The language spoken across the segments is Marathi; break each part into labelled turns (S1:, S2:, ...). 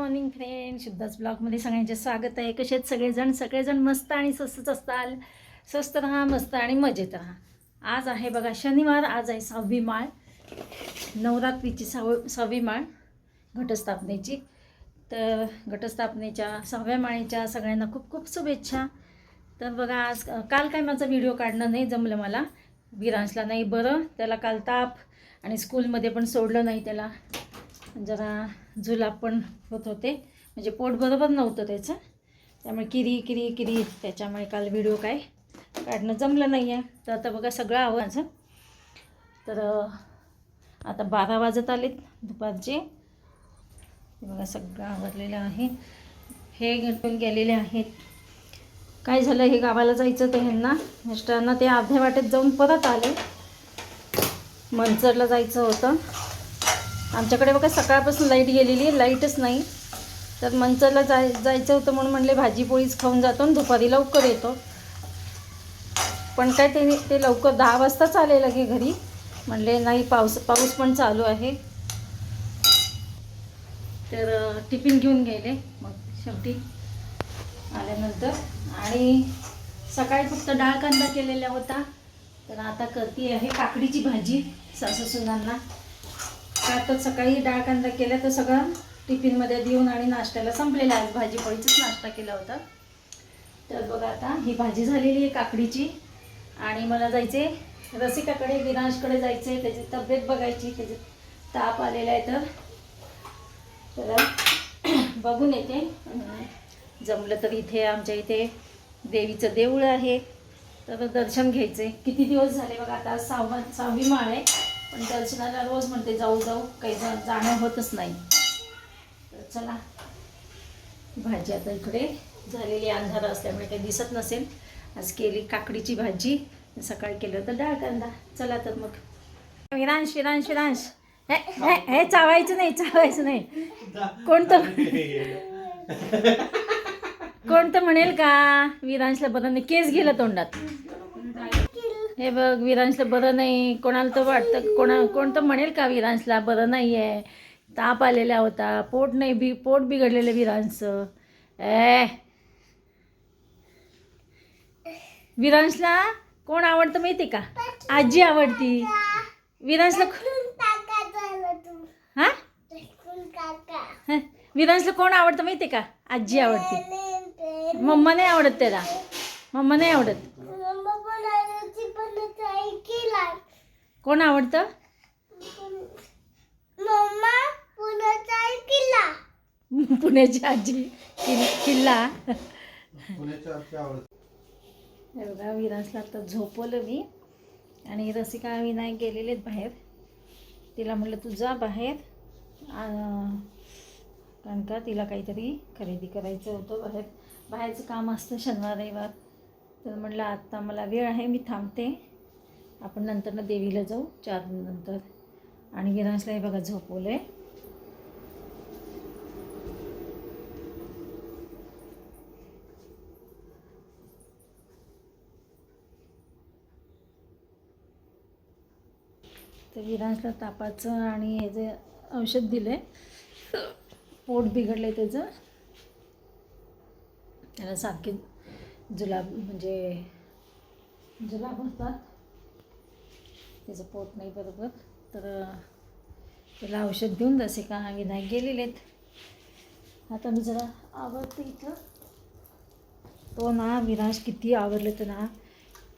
S1: मॉर्निंग फ्रेंड शुद्धाच ब्लॉगमध्ये सगळ्यांचे स्वागत आहे. कसे आहेत सगळेजण? सगळेजण मस्त आणि स्वस्तच असताल. स्वस्त राहा मस्त आणि मजेत राहा. आज आहे बघा शनिवार आज आहे सहावी माळ. नवरात्रीची सहाव सहावी माळ घटस्थापनेची. तर घटस्थापनेच्या सहाव्या माळेच्या सगळ्यांना खूप खूप शुभेच्छा. तर बघा आज काल काय माझा व्हिडिओ काढणं नाही जमलं मला. विरांशला नाही बरं. त्याला काल ताप आणि स्कूलमध्ये पण सोडलं नाही त्याला. जरा जुलाब पण होत होते. म्हणजे पोट बरोबर नव्हतं त्याचं. त्यामुळे किरी किरी किरी त्याच्यामुळे काल व्हिडिओ काय काढणं जमलं नाही आहे तर आता बघा सगळं आवाजं तर आता बारा वाजत आलेत दुपारचे. बघा सगळं आवरलेलं आहे. हे घेऊन गेलेले आहेत. काय झालं? हे गावाला जायचं ते ह्यांना. मिस्टरांना ते अर्ध्या वाटेत जाऊन परत आले. मंचरला जायचं होतं. आमच्याकडे बघा सकाळपासून लाइट गेलेली आहे लाईटच नाही. तर मंचरला जाय जायचं होतं म्हणून म्हणले भाजी पोळीच खाऊन जातो आणि दुपारी लवकर येतो. पण काय ते ते लवकर दहा वाजताच आले लगे घरी. म्हणले नाही पाऊस पाऊस पण चालू आहे. तर टिफिन घेऊन गेले. मग शेवटी आल्यानंतर. आणि सकाळी फक्त डाळ कांदा केलेला होता. तर आता करते आहे काकडीची भाजी सासूसुनांना. सुनांना तर सकाळी डाळ कांदा केला तर सगळं टिफिनमध्ये देऊन आणि नाश्त्याला संपलेला आहे. भाजी पोळीचाच नाश्ता केला होता. तर बघा आता ही भाजी झालेली आहे काकडीची. आणि मला जायचे रसिकाकडे विरांशकडे जायचे त्याची तब्येत बघायची त्याचे ताप आलेला आहे तर. तर बघून येते. जमलं तर इथे आमच्या इथे देवीचं देऊळ आहे. तर दर्शन घ्यायचे किती दिवस झाले बघा आता सहावा सहावी माळ आहे. पण दर्शनाला रोज म्हणते जाऊ जाऊ काही जाणं होतच नाही. तर चला भाजी आता इकडे झालेली अंधार असल्यामुळे काही दिसत नसेल. आज केली काकडीची भाजी सकाळी केलं होतं डाळ कांदा. चला तर मग. विरांश विरांश विरांश हे हे चावायचं नाही चावायचं नाही. कोणतं? कोणतं म्हणेल का? विरांशला बरं नाही केस गेलं तोंडात. हे बघ विरांशला बरं नाही. कोणाला तर वाटतं कोणा कोणतं म्हणेल का विरांशला बरं नाही आहे ताप आलेला होता. पोट नाही बी पोट बिघडलेलं विरांशचं. ए. विरांशला कोण आवडतं माहिती का? आजी आवडती. विरांशला हा? विरांशला कोण आवडतं माहिती का? आजी आवडते. मम्मा नाही आवडत त्याला. मम्मा नाही आवडत. कोण आवडतं? पुण्याची आजी किल किल्ला. हे बघा विरासला आता झोपवलं मी. आणि रसिका विनायक गेलेले आहेत बाहेर. तिला म्हटलं तू जा बाहेर. कारण का तिला काहीतरी खरेदी करायचं होतं बाहेर. बाहेरचं काम असतं शनिवार रविवार. तर म्हटलं आत्ता मला वेळ आहे मी थांबते. आपण नंतर ना देवीला जाऊ चार नंतर. आणि विरासला हे बघा झोपवलं आहे तर विरांशला तापाचं आणि हे जे औषध दिलं आहे पोट बिघडलं आहे त्याचं. त्याला सारखे जुलाब म्हणजे जुलाब होतात त्याचं पोट नाही बरोबर. तर त्याला औषध देऊन जसे का विनायक गेलेले आहेत. आता मी जरा आवडते इथं. तो ना विनाश किती आवडलं तर ना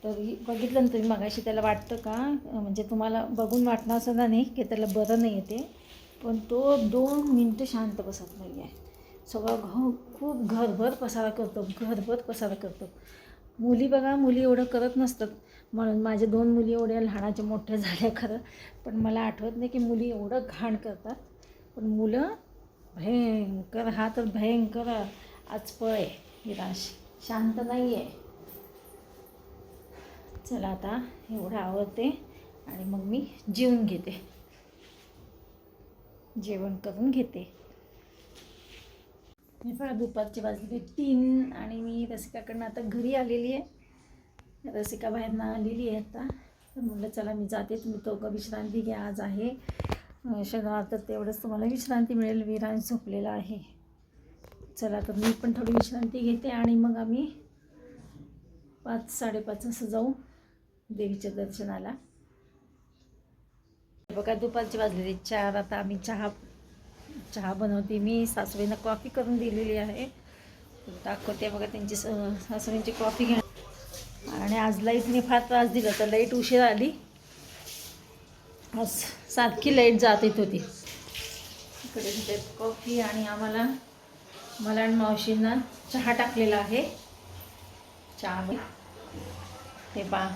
S1: तरी बघितलं ना तुम्ही मगाशी त्याला वाटतं का? म्हणजे तुम्हाला बघून वाटणार असं नाही की त्याला बरं नाही येते पण तो दोन मिनटं शांत बसत नाही आहे. सगळं घ खूप घरभर पसारा करतो घरभर पसारा करतो. मुली बघा मुली एवढं करत नसतात. म्हणून माझ्या दोन मुली एवढ्या लहानाच्या मोठ्या झाल्या खरं. पण मला आठवत नाही की मुली एवढं घाण करतात. पण मुलं भयंकर हा तर भयंकर आजपळ आहे निराश शांत नाही आहे चला आता एवढं आवडते आणि मग मी जेवून घेते. जेवण करून घेते. मी फळ दुपारची वाजली तीन आणि मी रसिकाकडनं आता घरी आलेली आहे. रसिका बाहेरनं आलेली आहे आता. तर म्हटलं चला मी जाते. तुम्ही तो विश्रांती घ्या. आज आहे शनिवार. तर तेवढंच तुम्हाला विश्रांती मिळेल. विरान झोपलेला आहे. चला तर मी पण थोडी विश्रांती घेते आणि मग आम्ही पाच साडेपाच असं जाऊ देवीच्या दर्शनाला. बघा दुपारची वाजलेली चार. आता आम्ही चहा चहा बनवते. मी सासूबाईंना कॉफी करून दिलेली आहे. दाखवते बघा त्यांची स- सासूबाईंची कॉफी घ्या आणि आज लाईटने फार त्रास दिला तर लाइट उशीर आली. आज सारखी लाइट जात येत होती. इकडे तिथे कॉफी आणि आम्हाला मला आणि मावशींना चहा टाकलेला आहे. चहा हे पा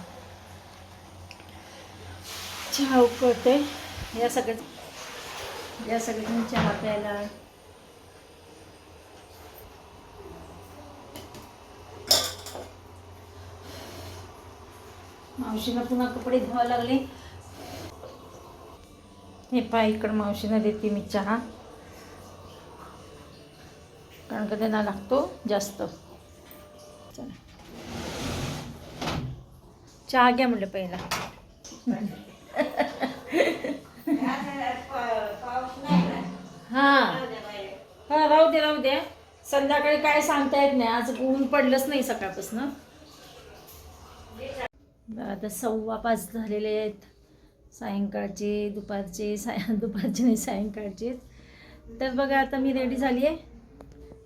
S1: चहा उकळते या सगळ्या या सगळ्यांनी चहा प्यायला मावशीला पुन्हा कपडे धुवायला लागले. हे पाय इकडं मावशीला देते मी चहा. कारण का त्यांना लागतो जास्त. चहा घ्या म्हटलं पहिला. हां. हां राहू दे राहू दे. संध्याकाळी काय सांगता येत नाही. आज ऊन पडलंच नाही सकाळपासून. आता सव्वा पाच झालेले आहेत. सायंकाळचे दुपारचे साय दुपारचे नाही सायंकाळचे तर बघा आता मी रेडी झाली आहे.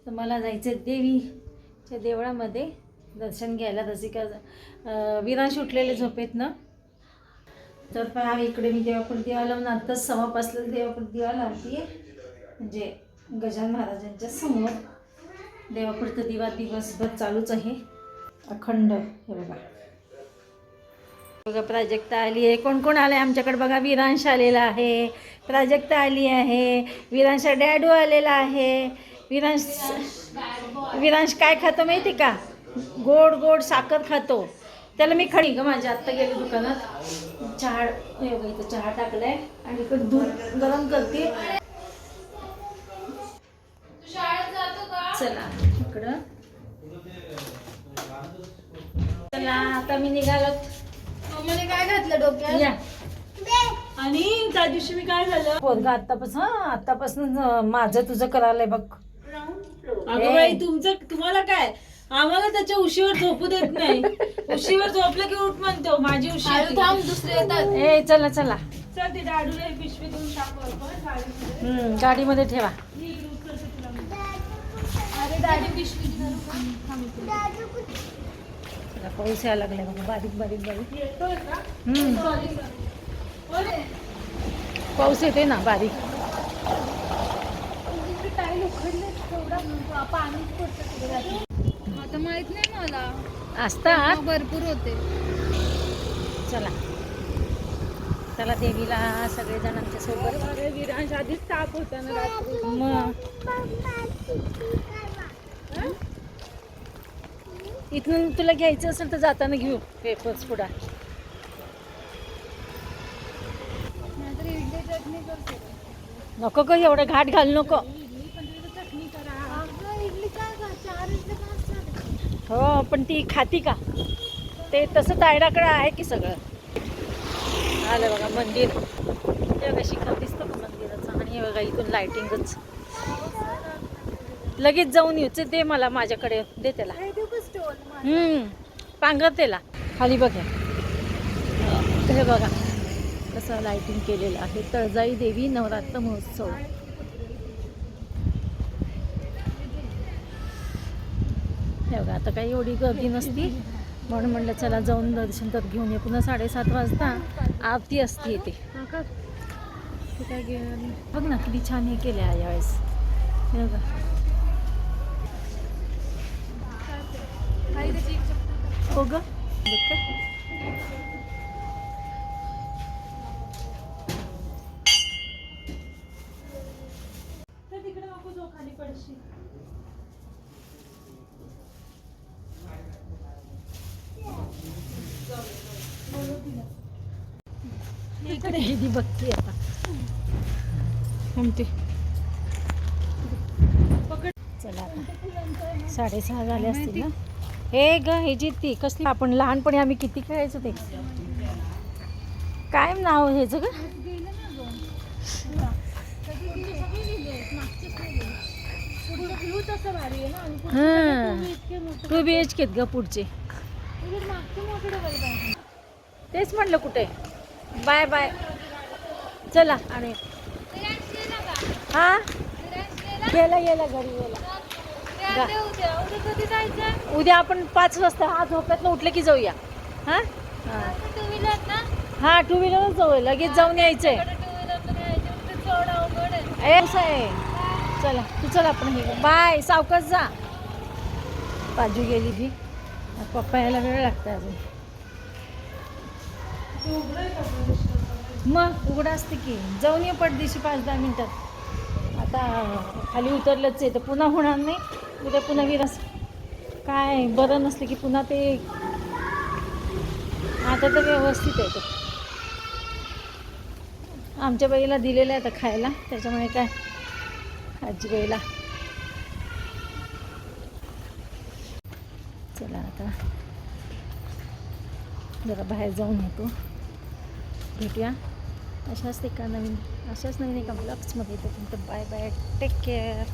S1: तर मला जायचं आहे देवीच्या देवळामध्ये दर्शन घ्यायला. जसे का अं, विरांश उठलेले झोपेत ना. तर पहा इकडे मी देवापुढे दिवा लावून आत्ताच सव्वा पाचला देवापुढे दिवा लावते म्हणजे गजानन महाराजांच्या समोर देवापुढचं दिवा दिवसभर चालूच आहे. अखंड हे बघा. बघा प्राजक्ता आली आहे. कोण कोण आलं आहे आमच्याकडे? बघा विरांश आलेला आहे. प्राजक्ता आली आहे. विरांश डॅडू आलेला आहे. विरांश विरांश काय खातो माहिती का? गोड गोड साखर खातो. त्याला मी खडी ग माझ्या आत्ता गेली दुकानात. चहा इथं चहा टाकलाय आणि इकडे दूध गरम करते. चला इकडं. चला आता मी निघालो.
S2: मम्मीने काय घातलं डोक्यात?
S1: या.
S2: आणि त्या दिवशी मी काय झालं?
S1: पोरगा आत्तापासून हा आत्तापासून माझं तुझं करायलंय बघ.
S2: अगं बाई तुमचं तुम्हाला काय? आम्हाला त्याच्या उशीवर झोपू देत नाही. उशीवर झोपलं की उठ म्हणतो. माझी उशी आली.
S3: दुसरे येतात.
S1: ए चला चला.
S2: चल ते ही टाकू आपण. गाडीमध्ये.
S1: हम्म, गाडीमध्ये ठेवा.
S2: तुला.
S3: अरे दादी पिशवी
S1: पाऊस यायला लागलाय बघा बारीक बारीक बारीक. पाऊस येते ना बारीक.
S3: आता माहीत नाही मला.
S1: असतात.
S3: भरपूर होते.
S1: चला. चला देवीला सगळेजण
S2: आमच्यासोबत. विरांश आधीच ताप होता ना
S1: मग? इथून तुला घ्यायचं असेल तर जाताना घेऊ पेपर्स पुढा. नको ग एवढं घाट घालू नको. हो पण ती खाती का? ते तसं तायडाकडं आहे की सगळं? आलं बघा मंदिर. शिखर दिसतं का मंदिराचं आणि बघा इथून लायटिंगच लगेच जाऊन येऊ चे दे मला माझ्याकडे दे त्याला. हम्म. पांघर त्याला खाली बघा हे. बघा कसं लायटिंग केलेलं आहे. तळजाई देवी नवरात्र महोत्सव. हे बघा आता काही एवढी गर्दी नसती. म्हणून म्हणलं चला जाऊन दर्शन तर घेऊन ये. पुन्हा साडेसात वाजता आरती असते इथे.
S3: ते काय घेणार
S1: बघ ना किती छान हे केले आहे यावेळेस. हे बघा. हो ग इकडे दीदी बघते आता थांबते चला साडेसहा झाले असतील ना हे ग हे जी ती कसली आपण लहानपणी आम्ही किती खेळायचो ते. काय नाव ह्याचं ग? टू बी एच केत ग पुढचे. तेच म्हटलं कुठे? Bye bye. चला आणि हां? गेला गेला घरी गेला.
S3: उद्या.
S1: आपण पाच वाजता हा झोप्यातनं उठलं की जाऊया. हा? हा
S3: टू व्हीलर ना?
S1: हा टू व्हीलरच जाऊ. लगेच जाऊन यायचंय. असं आहे. चला तू चल आपण हे बाय सावकाश जा. बाजू गेली ती. पप्पा यायला वेळ लागतं अजून. मग उघडं असते की. जाऊन ये पडदिशी पाच दहा मिनिटात. आता खाली उतरलंच आहे तर पुन्हा होणार नाही. उद्या पुन्हा विरास काय बरं नसलं की पुन्हा ते आता तर व्यवस्थित आहे ते. आमच्या बाईला दिलेलं आहे आता खायला. त्याच्यामुळे काय आजी बाईला. चला आता जरा बाहेर जाऊन येतो. भेटूया. अशाच एका नवीन अशाच नवीन एका ब्लॉग्समध्ये येतो तुमचं बाय बाय. Take care